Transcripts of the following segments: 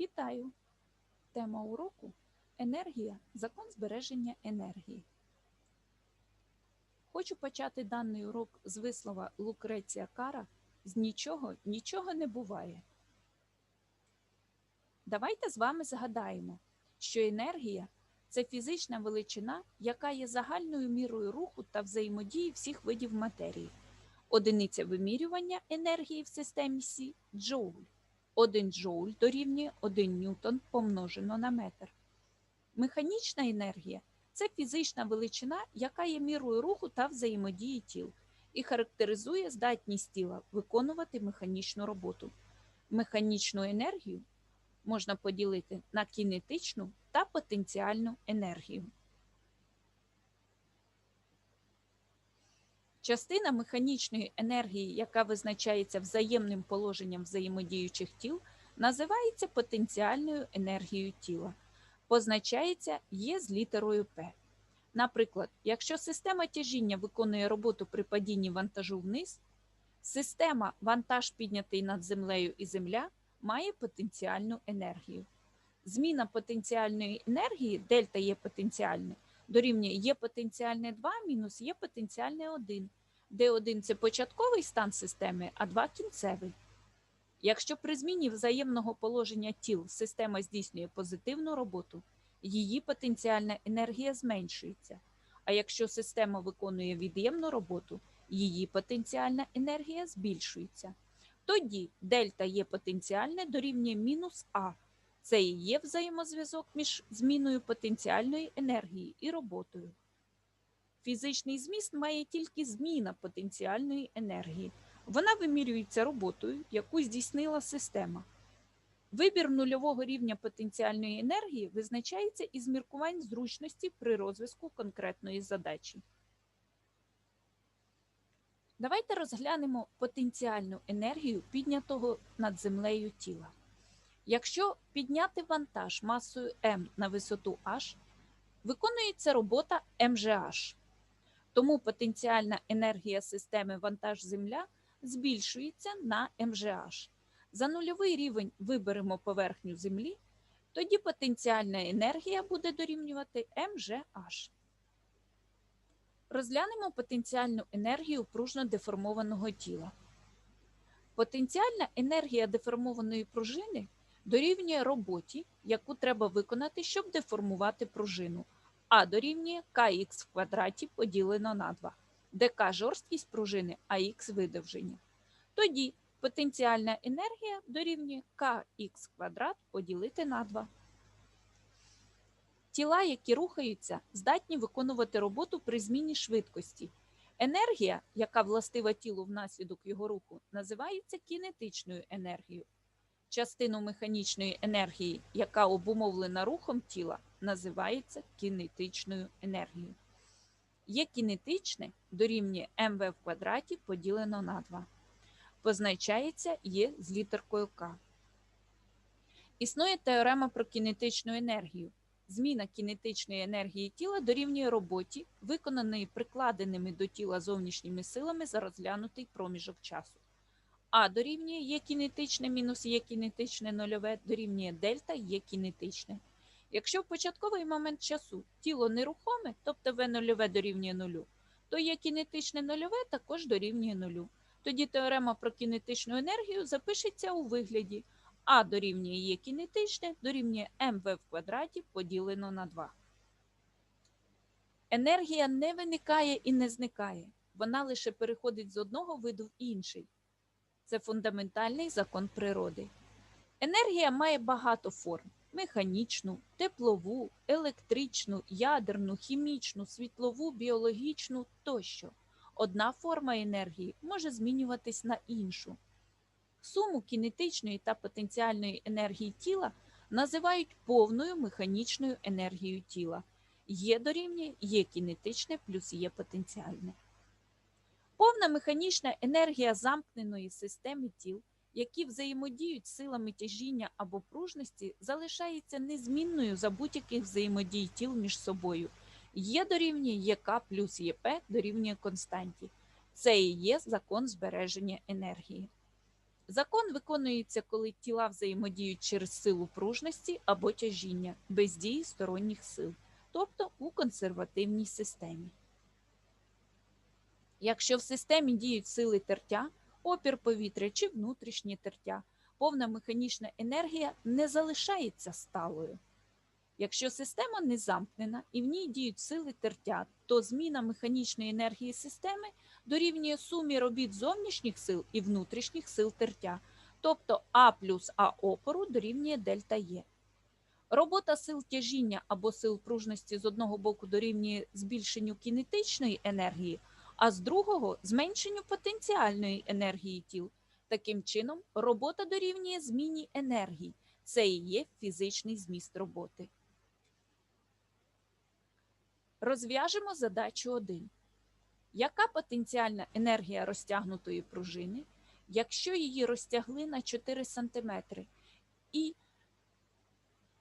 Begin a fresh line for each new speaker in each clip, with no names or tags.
Вітаю! Тема уроку енергія закон збереження енергії. Хочу почати даний урок з вислова Лукреція Кара з нічого нічого не буває. Давайте з вами згадаємо, що енергія це фізична величина, яка є загальною мірою руху та взаємодії всіх видів матерії. Одиниця вимірювання енергії в системі Сі джоуль. 1 джоуль дорівнює 1 ньютон помножено на метр. Механічна енергія це фізична величина, яка є мірою руху та взаємодії тіл і характеризує здатність тіла виконувати механічну роботу. Механічну енергію можна поділити на кінетичну та потенціальну енергію. Частина механічної енергії, яка визначається взаємним положенням взаємодіючих тіл, називається потенціальною енергією тіла. Позначається Є з літерою П. Наприклад, якщо система тяжіння виконує роботу при падінні вантажу вниз, система вантаж піднятий над землею і земля має потенціальну енергію. Зміна потенціальної енергії, дельта є потенціальне, дорівнює є потенціальне 2 мінус є потенціальне 1, де 1 це початковий стан системи, а 2 кінцевий. Якщо при зміні взаємного положення тіл система здійснює позитивну роботу, її потенціальна енергія зменшується. А якщо система виконує від'ємну роботу, її потенціальна енергія збільшується. Тоді дельта є потенціальне дорівнює мінус А. Це і є взаємозв'язок між зміною потенціальної енергії і роботою. Фізичний зміст має тільки зміна потенціальної енергії. Вона вимірюється роботою, яку здійснила система. Вибір нульового рівня потенціальної енергії визначається із міркувань зручності при розв'язку конкретної задачі. Давайте розглянемо потенціальну енергію піднятого над землею тіла. Якщо підняти вантаж масою М на висоту H, виконується робота МЖH. Тому потенціальна енергія системи вантаж Земля збільшується на МЖH. За нульовий рівень виберемо поверхню Землі, тоді потенціальна енергія буде дорівнювати МЖH. Розглянемо потенціальну енергію пружно деформованого тіла. Потенціальна енергія деформованої пружини дорівнює роботі, яку треба виконати, щоб деформувати пружину, а дорівнює kx в квадраті поділено на 2, де k жорсткість пружини, а х видовження. Тоді потенціальна енергія дорівнює kx квадрат поділити на 2. Тіла, які рухаються, здатні виконувати роботу при зміні швидкості. Енергія, яка властива тілу внаслідок його руху, називається кінетичною енергією. Частину механічної енергії, яка обумовлена рухом тіла, називається кінетичною енергією. Є кінетичне дорівнює МВ в квадраті поділено на 2. Позначається Є з літеркою К. Існує теорема про кінетичну енергію. Зміна кінетичної енергії тіла дорівнює роботі, виконаної прикладеними до тіла зовнішніми силами за розглянутий проміжок часу. А дорівнює є кінетичне мінус є кінетичне нульове дорівнює дельта є кінетичне. Якщо в початковий момент часу тіло нерухоме, тобто В нульове дорівнює нулю, то є кінетичне нульове також дорівнює нулю. Тоді теорема про кінетичну енергію запишеться у вигляді А дорівнює є кінетичне дорівнює МВ в квадраті поділено на 2. Енергія не виникає і не зникає. Вона лише переходить з одного виду в інший. Це фундаментальний закон природи. Енергія має багато форм: механічну, теплову, електричну, ядерну, хімічну, світлову, біологічну тощо. Одна форма енергії може змінюватись на іншу. Суму кінетичної та потенціальної енергії тіла називають повною механічною енергією тіла. Є дорівнює є кінетичне плюс є потенціальне. Повна механічна енергія замкненої системи тіл, які взаємодіють силами тяжіння або пружності, залишається незмінною за будь-яких взаємодій тіл між собою. Є дорівнює ЄК плюс ЄП дорівнює константі. Це і є закон збереження енергії. Закон виконується, коли тіла взаємодіють через силу пружності або тяжіння без дії сторонніх сил, тобто у консервативній системі. Якщо в системі діють сили тертя, опір повітря чи внутрішнє тертя, повна механічна енергія не залишається сталою. Якщо система не замкнена і в ній діють сили тертя, то зміна механічної енергії системи дорівнює сумі робіт зовнішніх сил і внутрішніх сил тертя, тобто А плюс А опору дорівнює дельта Є. Робота сил тяжіння або сил пружності з одного боку дорівнює збільшенню кінетичної енергії, а з другого зменшенню потенціальної енергії тіл. Таким чином, робота дорівнює зміні енергії. Це і є фізичний зміст роботи. Розв'яжемо задачу 1. Яка потенціальна енергія розтягнутої пружини, якщо її розтягли на 4 см? І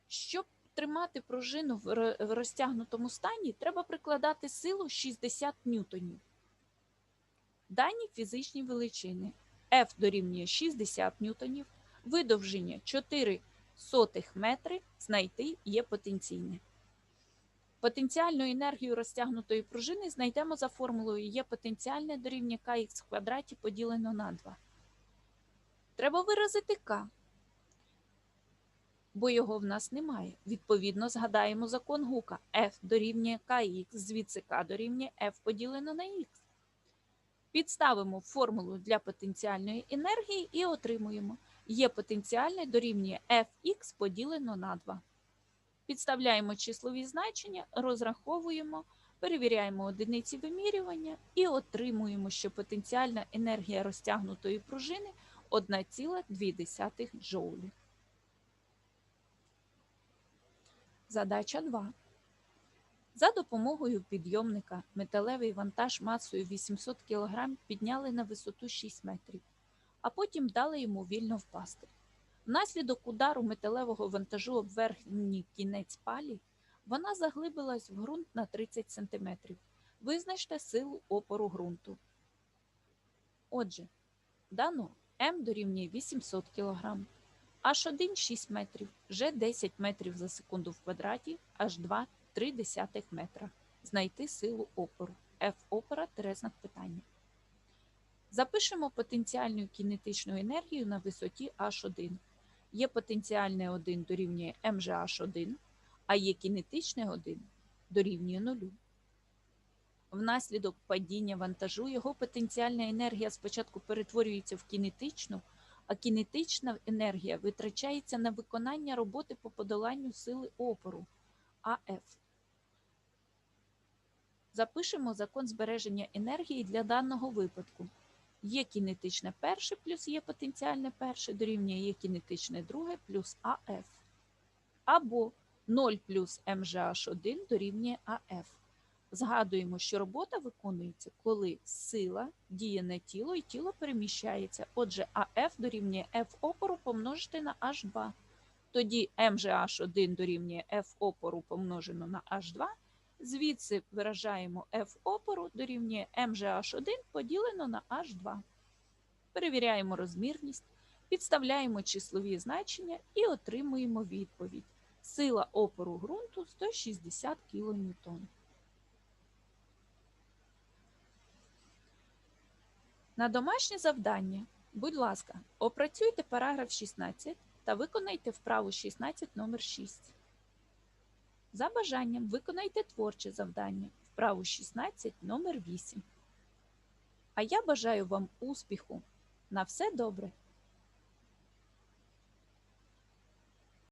щоб тримати пружину в розтягнутому стані, треба прикладати силу 60 ньютонів. Дані фізичні величини. F дорівнює 60 ньютонів, видовження 4 сотих метри знайти є потенційне. Потенціальну енергію розтягнутої пружини знайдемо за формулою є потенціальне дорівнює kx в квадраті поділено на 2. Треба виразити k, бо його в нас немає. Відповідно, згадаємо закон Гука. F дорівнює kx, звідси k дорівнює F поділено на x. Підставимо формулу для потенціальної енергії і отримуємо є потенціальне дорівнює Fx поділено на 2. Підставляємо числові значення, розраховуємо, перевіряємо одиниці вимірювання і отримуємо, що потенціальна енергія розтягнутої пружини 1,2 джоулі. Задача 2. За допомогою підйомника металевий вантаж масою 800 кг підняли на висоту 6 метрів, а потім дали йому вільно впасти. Внаслідок удару металевого вантажу об верхній кінець палі вона заглибилась в ґрунт на 30 см. Визначте силу опору ґрунту. Отже, дано М дорівнює 800 кг, H1 6 метрів, G 10 метрів за секунду в квадраті, H2 0,3 метра. Знайти силу опору. F опора терезна питання. Запишемо потенціальну кінетичну енергію на висоті H1. Є потенціальне 1 дорівнює МЖH1, а є кінетичне 1 дорівнює 0. Внаслідок падіння вантажу його потенціальна енергія спочатку перетворюється в кінетичну, а кінетична енергія витрачається на виконання роботи по подоланню сили опору АФ. Запишемо закон збереження енергії для даного випадку. Є кінетичне перше плюс є потенціальне перше дорівнює є кінетичне друге плюс АФ. Або 0 плюс МЖH1 дорівнює АФ. Згадуємо, що робота виконується, коли сила діє на тіло і тіло переміщається. Отже, АФ дорівнює F опору помножити на H2. Тоді МЖH1 дорівнює F опору помножено на H2. Звідси виражаємо F опору дорівнює МЖH1 поділено на H2. Перевіряємо розмірність, підставляємо числові значення і отримуємо відповідь. Сила опору ґрунту 160 кН. На домашнє завдання, будь ласка, опрацюйте параграф 16 та виконайте вправу 16 номер 6. За бажанням виконайте творче завдання вправу 16 номер 8. А я бажаю вам успіху. На все добре!